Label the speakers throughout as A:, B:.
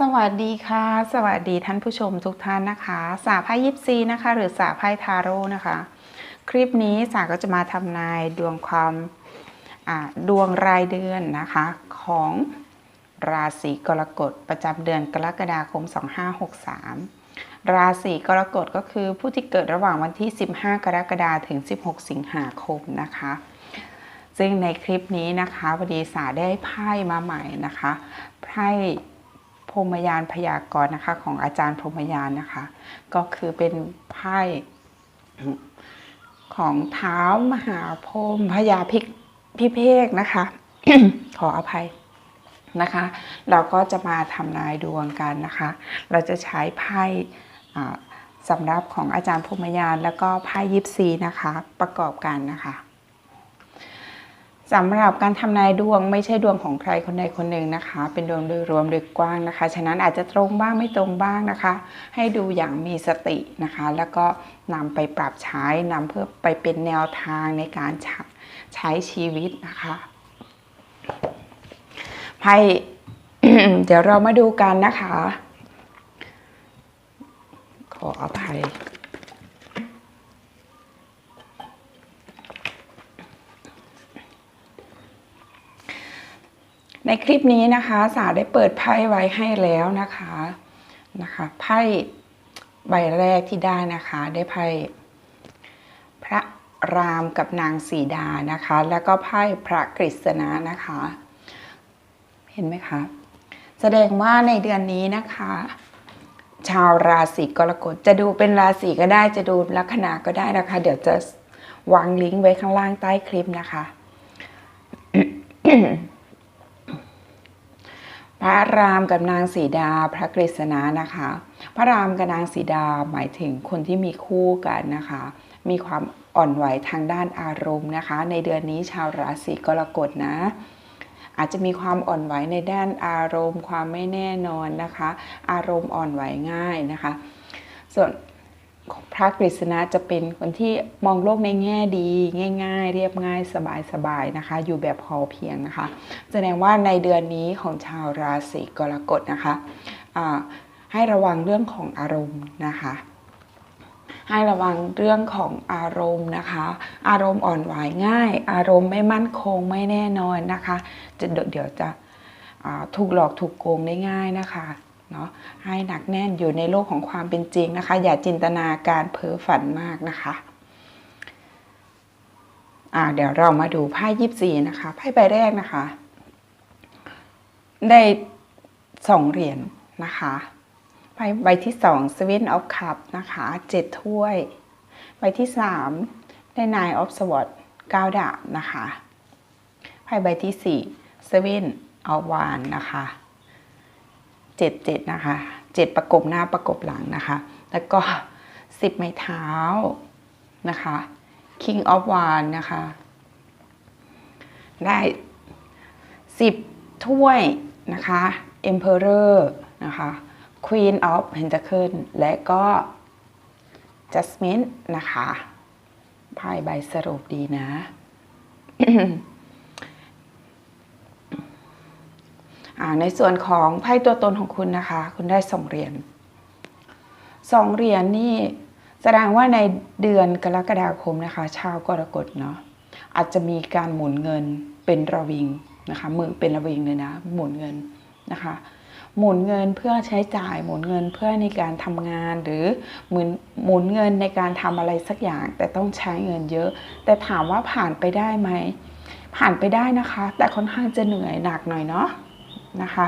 A: สวัสดีค่ะ สวัสดีท่านผู้ชมทุกท่านนะคะ สาไพ่ยิปซีนะคะ หรือสาไพ่ทาโร่นะคะ คลิปนี้สาก็จะมาทำนายดวงความดวงรายเดือนนะคะของราศีกรกฎประจำเดือนกรกฎาคม 2563 ราศีกรกฎก็คือผู้ที่เกิดระหว่างวันที่ 15 กรกฎาคมถึง 16 สิงหาคมนะคะ ซึ่งในคลิปนี้นะคะพอดีสาได้ไพ่มาใหม่นะคะไพ่พรมยานพยากรณ์นะคะ ของอาจารย์พรมยานนะคะ ก็คือเป็นไพ่ของเท้ามหาพรมพญาพิพิเภกนะคะ ขออภัยนะคะ เราก็จะมาทำนายดวงกันนะคะ เราจะใช้ไพ่ สำหรับของอาจารย์พรหมยานแล้วก็ไพ่ยิปซีนะคะประกอบกันนะคะสำหรับการทำนายดวงไม่ใช่ดวงของใครคนใดคนหนึ่งนะคะ เป็นดวงโดยรวมโดยกว้างนะคะ ฉะนั้นอาจจะตรงบ้างไม่ตรงบ้างนะคะ ให้ดูอย่างมีสตินะคะ แล้วก็นำไปปรับใช้นำเพื่อไปเป็นแนวทางในการใช้ชีวิตนะคะไพ่เดี๋ยวเรามาดูกันนะคะ ขออภัย ในคลิปนี้นะคะ สาได้เปิดไพ่ไว้ให้แล้วนะคะนะคะไพ่ใบแรกที่ได้นะคะ ได้ไพ่พระรามกับนางสีดานะคะ แล้วก็ไพ่พระกฤษณะนะคะ เห็นไหมคะ แสดงว่าในเดือนนี้นะคะ ชาวราศีกรกฎจะดูเป็นราศีก็ได้จะดูลัคนาก็ได้นะคะ เดี๋ยวจะวางลิงก์ไว้ข้างล่างใต้คลิปนะคะพระรามกับนางสีดาพระกฤษณะนะคะ พระรามกับนางสีดาหมายถึงคนที่มีคู่กันนะคะ มีความอ่อนไหวทางด้านอารมณ์นะคะ ในเดือนนี้ชาวราศีกรกฎนะ อาจจะมีความอ่อนไหวในด้านอารมณ์ ความไม่แน่นอนนะคะ อารมณ์อ่อนไหวง่ายนะคะ ส่วนพระกฤษณะจะเป็นคนที่มองโลกในแง่ดี ง่าย ๆ เรียบง่ายสบายๆนะคะ อยู่แบบพอเพียงนะคะ แสดงว่าในเดือนนี้ของชาวราศีกรกฎนะคะให้ระวังเรื่องของอารมณ์นะคะ ให้ระวังเรื่องของอารมณ์นะคะ อารมณ์อ่อนไหวง่าย อารมณ์ไม่มั่นคงไม่แน่นอนนะคะจะเดี๋ยวจะถูกหลอกถูกโกงได้ง่ายนะคะเนาะให้หนักแน่นอยู่ในโลกของความเป็นจริงนะคะ อย่าจินตนาการเพ้อฝันมากนะคะ่าเดี๋ยวเรามาดูไพ่ยิบสี่นะคะไพ่ใบแรกนะคะ ได้สองเหรียญนะคะ ไพ่ใบที่สอง Seven of Cup นะคะเจ็ดถ้วย ใบที่สามได้ Nine of Swords เก้าดาบนะคะไพ่ใบที่สี่ Seven of Wands นะคะเจ็ดเจ็ดนะคะเจ็ดประกบหน้าประกบหลังนะคะ แล้วก็สิบไม้เท้านะคะ King of Wands นะคะ ได้สิบถ้วยนะคะ Emperor นะคะ Queen of Pentacles และก็ Jasmine นะคะไพ่ใบสรุปดีนะ ในส่วนของไพ่ตัวตนของคุณนะคะ คุณได้สองเหรียญสองเหรียญนี่แสดงว่าในเดือนกรกฎาคมนะคะ ชาวกรกฎเนาะอาจจะมีการหมุนเงินเป็นระวิงนะคะมือเป็นระวิงเลยนะ หมุนเงินนะคะ หมุนเงินเพื่อใช้จ่าย หมุนเงินเพื่อในการทำงาน หรือหมุนหมุนเงินในการทำอะไรสักอย่าง แต่ต้องใช้เงินเยอะ แต่ถามว่าผ่านไปได้ไหม ผ่านไปได้นะคะ แต่ค่อนข้างจะเหนื่อยหนักหน่อยเนาะนะคะ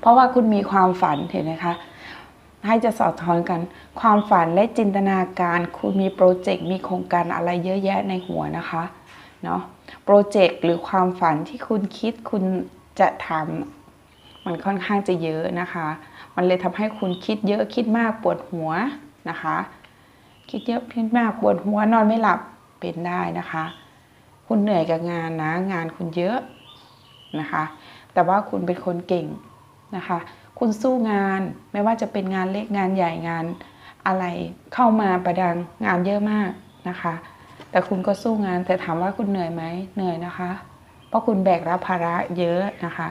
A: เพราะว่าคุณมีความฝันเห็นไหมคะให้จะสอดคล้องกัน ความฝันและจินตนาการ คุณมีโปรเจกต์มีโครงการอะไรเยอะแยะในหัวนะคะเนาะโปรเจกต์หรือความฝันที่คุณคิดคุณจะทำ มันค่อนข้างจะเยอะนะคะ มันเลยทำให้คุณคิดเยอะคิดมากปวดหัวนะคะ คิดเยอะคิดมากปวดหัวนอนไม่หลับเป็นได้นะคะ คุณเหนื่อยกับงานนะ งานคุณเยอะนะคะ แต่ว่าคุณเป็นคนเก่งนะคะ คุณสู้งานไม่ว่าจะเป็นงานเล็กงานใหญ่งานอะไรเข้ามาประดังงานเยอะมากนะคะ แต่คุณก็สู้งานแต่ถามว่าคุณเหนื่อยไหมเหนื่อยนะคะ เพราะคุณแบกรับภาระเยอะนะคะ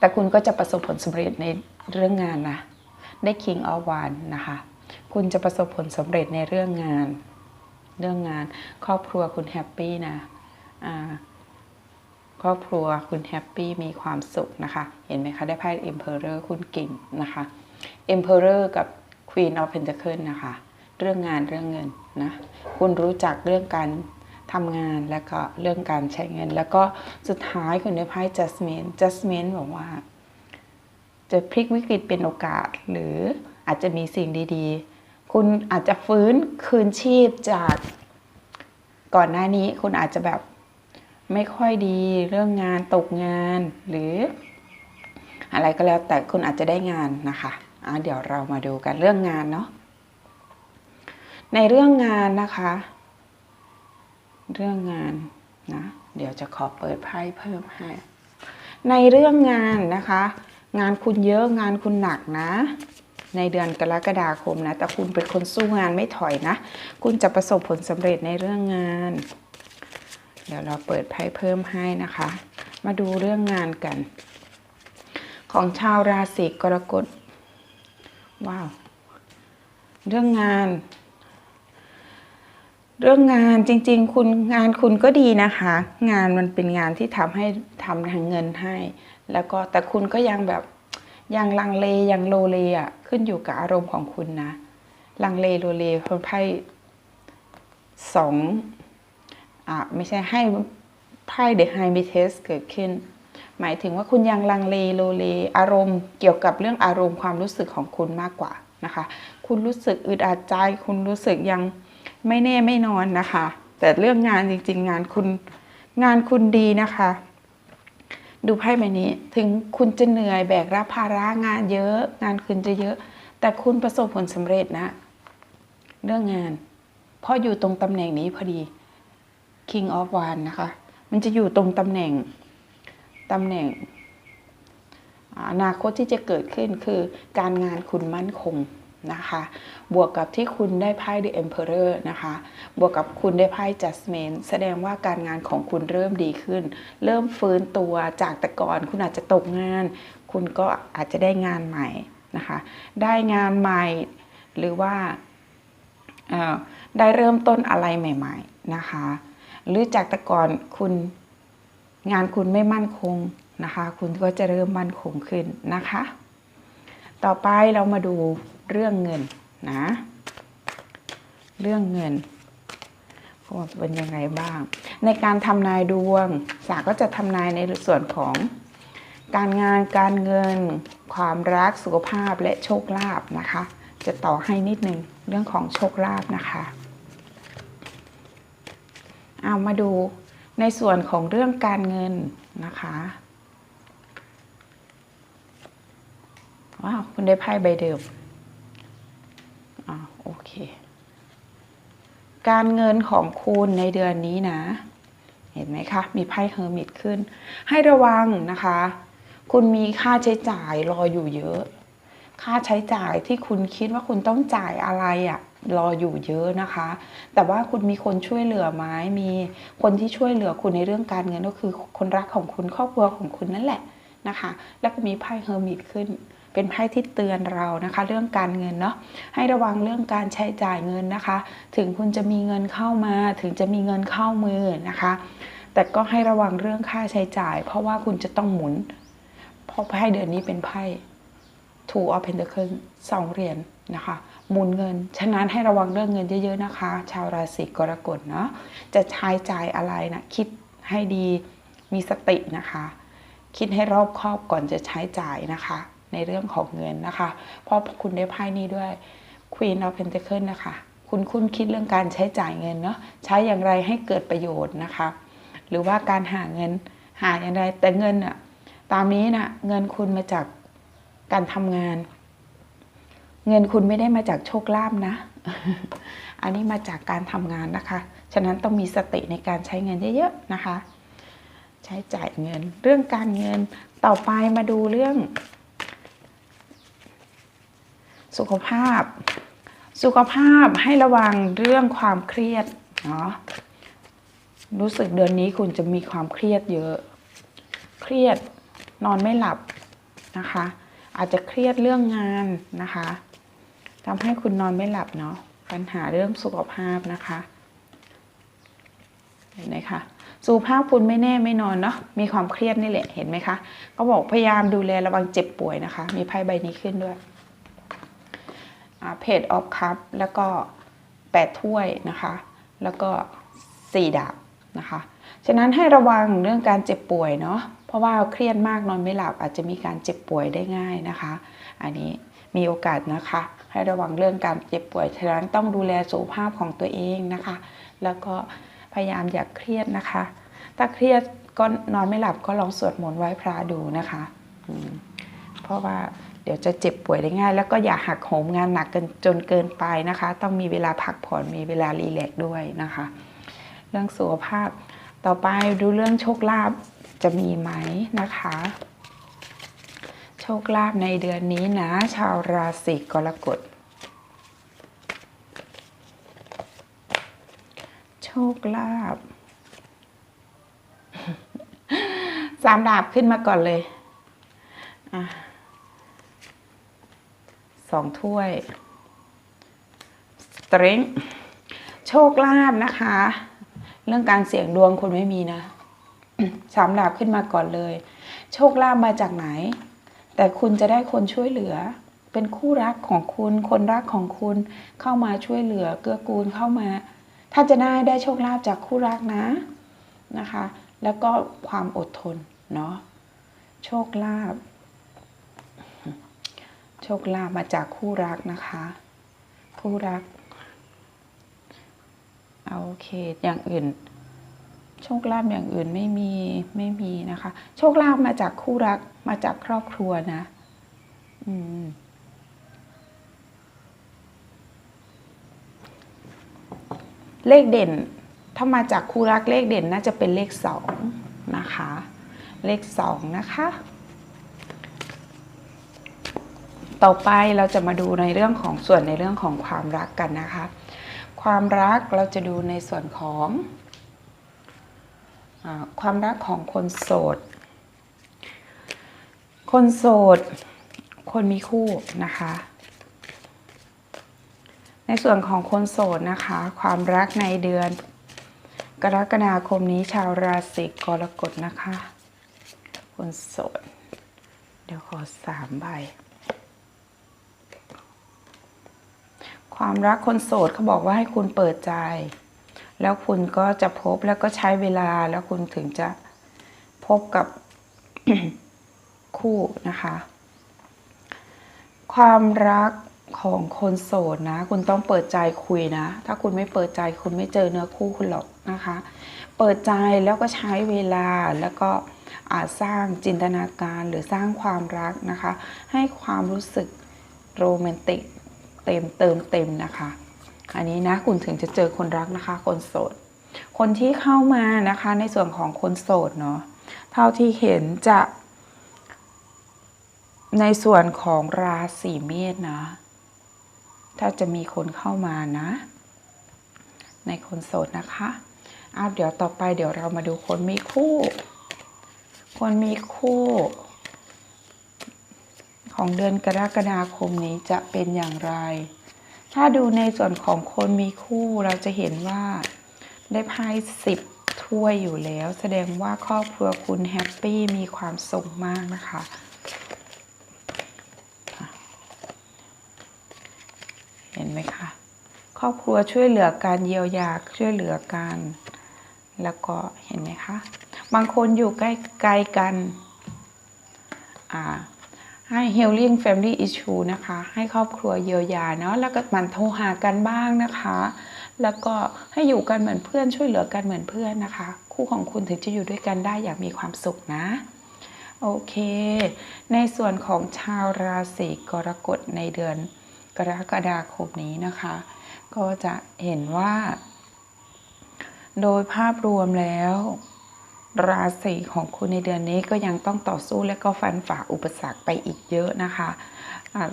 A: แต่คุณก็จะประสบผลสำเร็จในเรื่องงานนะ ได้ King of One นะคะ คุณจะประสบผลสำเร็จในเรื่องงาน เรื่องงาน ครอบครัวคุณแฮปปี้นะอ่าครอบครัวคุณแฮปปี้มีความสุขนะคะ เห็นไหมคะได้ไพ่ Emperor คุณเก่งนะคะ Emperor กับ Queen of Pentacles นะคะ เรื่องงานเรื่องเงินนะ คุณรู้จักเรื่องการ ทำงานแล้วก็เรื่องการใช้เงิน แล้วก็สุดท้ายคุณได้ไพ่ Jasmine Jasmine บอกว่า จะพลิกวิกฤตเป็นโอกาส หรืออาจจะมีสิ่งดีๆ คุณอาจจะฟื้นคืนชีพจากก่อนหน้านี้คุณอาจจะแบบไม่ค่อยดีเรื่องงานตกงาน หรือ อะไรก็แล้วแต่คุณอาจจะได้งานนะคะะเดี๋ยวเรามาดูกันเรื่องงานเนาะในเรื่องงานนะคะ เรื่องงานนะเดี๋ยวจะขอเปิดไพ่เพิ่มให้ ในเรื่องงานนะคะ งานคุณเยอะงานคุณหนักนะ ในเดือนกรกฎาคมนะแต่คุณเป็นคนสู้งานไม่ถอยนะ คุณจะประสบผลสำเร็จในเรื่องงาน เดี๋ยวเราเปิดไพ่เพิ่มให้นะคะ มาดูเรื่องงานกัน ของชาวราศีกรกฎว้าว เรื่องงาน เรื่องงานจริง ๆ คุณงานคุณก็ดีนะคะ งานมันเป็นงานที่ทำให้ทำทางเงินให้ แล้วก็แต่คุณก็ยังแบบยังลังเลยังโลเลอะขึ้นอยู่กับอารมณ์ของคุณนะ ลังเลโลเลเพราะไพ่สองอะไม่ใช่ให้ไพ่เด e ไฮมิเทสเกิดขึ้น หมายถึงว่าคุณยังลังเลโลเลอารมณ์เกี่ยวกับเรื่องอารมณ์ความรู้สึกของคุณมากกว่านะคะ คุณรู้สึกอึดอัดใจ คุณรู้สึกยัง ไม่แน่ไม่นอนนะคะ แต่เรื่องงานจริง ๆ งานคุณงานคุณดีนะคะ ดูไพ่ใบนี้ถึงคุณจะเหนื่อยแบกรับภาระงานเยอะ งานคุณจะเยอะ แต่คุณประสบผลสำเร็จนะ เรื่องงาน เพราะอยู่ตรงตำแหน่งนี้พอดี King of One นะคะ มันจะอยู่ตรงตำแหน่งตำแหน่งอนาคตที่จะเกิดขึ้นคือการงานคุณมั่นคง นะคะ บวกกับที่คุณได้ไพ่ The Emperor นะคะ บวกกับคุณได้ไพ่ Judgment แสดงว่าการงานของคุณเริ่มดีขึ้น เริ่มฟื้นตัวจากแต่ก่อน คุณอาจจะตกงาน คุณก็อาจจะได้งานใหม่นะคะ ได้งานใหม่หรือว่าได้เริ่มต้นอะไรใหม่ ๆนะคะ หรือจากแต่ก่อนคุณงานคุณไม่มั่นคงนะคะ คุณก็จะเริ่มมั่นคงขึ้นนะคะ ต่อไปเรามาดู เรื่องเงินนะ เรื่องเงินว่าเป็นยังไงบ้าง ในการทำนายดวงสาก็จะทำนายในส่วนของการงานการเงิน ความรักสุขภาพและโชคลาภนะคะ จะต่อให้นิดนึงเรื่องของโชคลาภนะคะเอามาดูในส่วนของเรื่องการเงินนะคะว้าวคุณได้ไพ่ใบเดิม อ่าโอเค การเงินของคุณในเดือนนี้นะ เห็นไหมคะ มีไพ่เฮอร์มิตขึ้น ให้ระวังนะคะ คุณมีค่าใช้จ่ายรออยู่เยอะ ค่าใช้จ่ายที่คุณคิดว่าคุณต้องจ่ายอะไรอะรออยู่เยอะนะคะ แต่ว่าคุณมีคนช่วยเหลือไหมมีคนที่ช่วยเหลือคุณในเรื่องการเงินก็คือคนรักของคุณครอบครัวของคุณนั่นแหละนะคะ แล้วก็มีไพ่เฮอร์มิตขึ้น เป็นไพ่ที่เตือนเรานะคะ เรื่องการเงินเนาะให้ระวังเรื่องการใช้จ่ายเงินนะคะ ถึงคุณจะมีเงินเข้ามาถึงจะมีเงินเข้ามือนะคะ แต่ก็ให้ระวังเรื่องค่าใช้จ่าย เพราะว่าคุณจะต้องหมุน เพราะไพ่เดือนนี้เป็นไพ่ Two of Pentacles สองเหรียญนะคะหมุนเงิน ฉะนั้นให้ระวังเรื่องเงินเยอะๆนะคะ ชาวราศีกรกฎเนาะจะใช้จ่ายอะไรนะคิดให้ดีมีสตินะคะ คิดให้รอบคอบก่อนจะใช้จ่ายนะคะ ในเรื่องของเงินนะคะ เพราะคุณได้ไพ่นี้ด้วย Queen of Pentacles นะคะ คุณคุ้นคิดเรื่องการใช้จ่ายเงินเนาะใช้อย่างไรให้เกิดประโยชน์นะคะ หรือว่าการหาเงินหาอย่างไรแต่เงินอะตามนี้นะเงินคุณมาจากการทำงาน เงินคุณไม่ได้มาจากโชคลาภนะ อันนี้มาจากการทำงานนะคะ ฉะนั้นต้องมีสติในการใช้เงินเยอะๆนะคะ ใช้จ่ายเงิน เรื่องการเงินต่อไปมาดูเรื่อง สุขภาพ สุขภาพให้ระวังเรื่องความเครียดเนาะรู้สึกเดือนนี้คุณจะมีความเครียดเยอะ เครียดนอนไม่หลับนะคะ อาจจะเครียดเรื่องงานนะคะทำให้คุณนอนไม่หลับเนาะปัญหาเรื่องสุขภาพนะคะเห็นไหมคะสุขภาพคุณไม่แน่ไม่นอนเนาะมีความเครียดนี่แหละเห็นไหมคะก็บอกพยายามดูแลระวังเจ็บป่วยนะคะ มีไพ่ใบนี้ขึ้นด้วย เพจออฟคัพแล้วก็แปดถ้วยนะคะ แล้วก็สี่ดาบนะคะ ฉะนั้นให้ระวังเรื่องการเจ็บป่วยเนาะ เพราะว่าเครียดมากนอนไม่หลับอาจจะมีการเจ็บป่วยได้ง่ายนะคะ อันนี้มีโอกาสนะคะ ให้ระวังเรื่องการเจ็บป่วย ฉะนั้นต้องดูแลสุขภาพของตัวเองนะคะ แล้วก็พยายามอย่าเครียดนะคะ ถ้าเครียดก็นอนไม่หลับก็ลองสวดมนต์ไหว้พระดูนะคะ เพราะว่า เดี๋ยวจะเจ็บป่วยได้ง่าย แล้วก็อย่าหักโหมงานหนักเกินจนเกินไปนะคะ ต้องมีเวลาพักผ่อนมีเวลารีแลกซ์ด้วยนะคะ เรื่องสุขภาพต่อไปดูเรื่องโชคลาภจะมีไหมนะคะ โชคลาภในเดือนนี้นะ ชาวราศีกรกฎโชคลาภสามดาบขึ้นมาก่อนเลยอะ สองถ้วยสตริงโชคลาภนะคะ เรื่องการเสี่ยงดวงคุณไม่มีนะสามดาบขึ้นมาก่อนเลย โชคลาภมาจากไหน แต่คุณจะได้คนช่วยเหลือ เป็นคู่รักของคุณ คนรักของคุณเข้ามาช่วยเหลือ เกื้อกูลเข้ามา ถ้าจะได้ได้โชคลาภจากคู่รักนะนะคะ แล้วก็ความอดทนเนาะโชคลาภ โชคลาภมาจากคู่รักนะคะ คู่รักเอาโอเคอย่างอื่น โชคลาภอย่างอื่นไม่มีไม่มีนะคะ โชคลาภมาจากคู่รักมาจากครอบครัวนะอืมเลขเด่น ถ้ามาจากคู่รักเลขเด่นน่าจะเป็นเลขสองนะคะ เลขสองนะคะ ต่อไปเราจะมาดูในเรื่องของส่วนในเรื่องของความรักกันนะคะ ความรักเราจะดูในส่วนของอความรักของคนโสด คนโสด คนมีคู่นะคะ ในส่วนของคนโสดนะคะ ความรักในเดือน กรกฎาคมนี้ชาวราศีกรกฎนะคะ คนโสด เดี๋ยวขอสามใบ ความรักคนโสดเขาบอกว่าให้คุณเปิดใจ แล้วคุณก็จะพบแล้วก็ใช้เวลาแล้วคุณถึงจะพบกับคู่นะคะ ความรักของคนโสดนะ คุณต้องเปิดใจคุยนะ ถ้าคุณไม่เปิดใจคุณไม่เจอเนื้อคู่คุณหรอกนะคะ เปิดใจแล้วก็ใช้เวลาแล้วก็อาจสร้างจินตนาการหรือสร้างความรักนะคะ ให้ความรู้สึกโรแมนติก เต็มเติมเต็มนะคะ อันนี้นะคุณถึงจะเจอคนรักนะคะ คนโสด คนที่เข้ามานะคะในส่วนของคนโสดเนาะเท่าที่เห็นจะ ในส่วนของราศีเมษนะ ถ้าจะมีคนเข้ามานะ ในคนโสดนะคะอ้าวเดี๋ยวต่อไปเดี๋ยวเรามาดูคนมีคู่ คนมีคู่ ของเดือนกรกฎาคมนี้จะเป็นอย่างไร ถ้าดูในส่วนของคนมีคู่เราจะเห็นว่าได้ไพ่สิบถ้วยอยู่แล้ว แสดงว่าครอบครัวคุณแฮปปี้มีความสุขมากนะคะเห็นไหมคะครอบครัวช่วยเหลือการเยียวยาช่วยเหลือกัน แล้วก็เห็นไหมคะ บางคนอยู่ใกล้ไกลกัน อ่า ให้ healing family issue นะคะ ให้ครอบครัวเยียวยาเนาะแล้วก็มันโทรหากันบ้างนะคะ แล้วก็ให้อยู่กันเหมือนเพื่อนช่วยเหลือกันเหมือนเพื่อนนะคะ คู่ของคุณถึงจะอยู่ด้วยกันได้อย่างมีความสุขนะโอเค ในส่วนของชาวราศีกรกฎในเดือนกรกฎาคมนี้นะคะ ก็จะเห็นว่า โดยภาพรวมแล้ว ราศีของคุณในเดือนนี้ก็ยังต้องต่อสู้และก็ฟันฝ่าอุปสรรคไปอีกเยอะนะคะ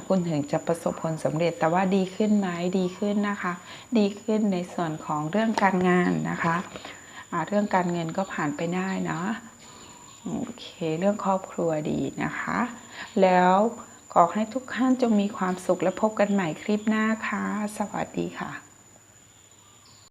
A: คุณถึงจะประสบผลสำเร็จแต่ว่าดีขึ้นไหมดีขึ้นนะคะ ดีขึ้นในส่วนของเรื่องการงานนะคะอ่าเรื่องการเงินก็ผ่านไปได้เนาะโอเคเรื่องครอบครัวดีนะคะ แล้วขอให้ทุกท่านจงมีความสุขและพบกันใหม่คลิปหน้าค่ะสวัสดีค่ะ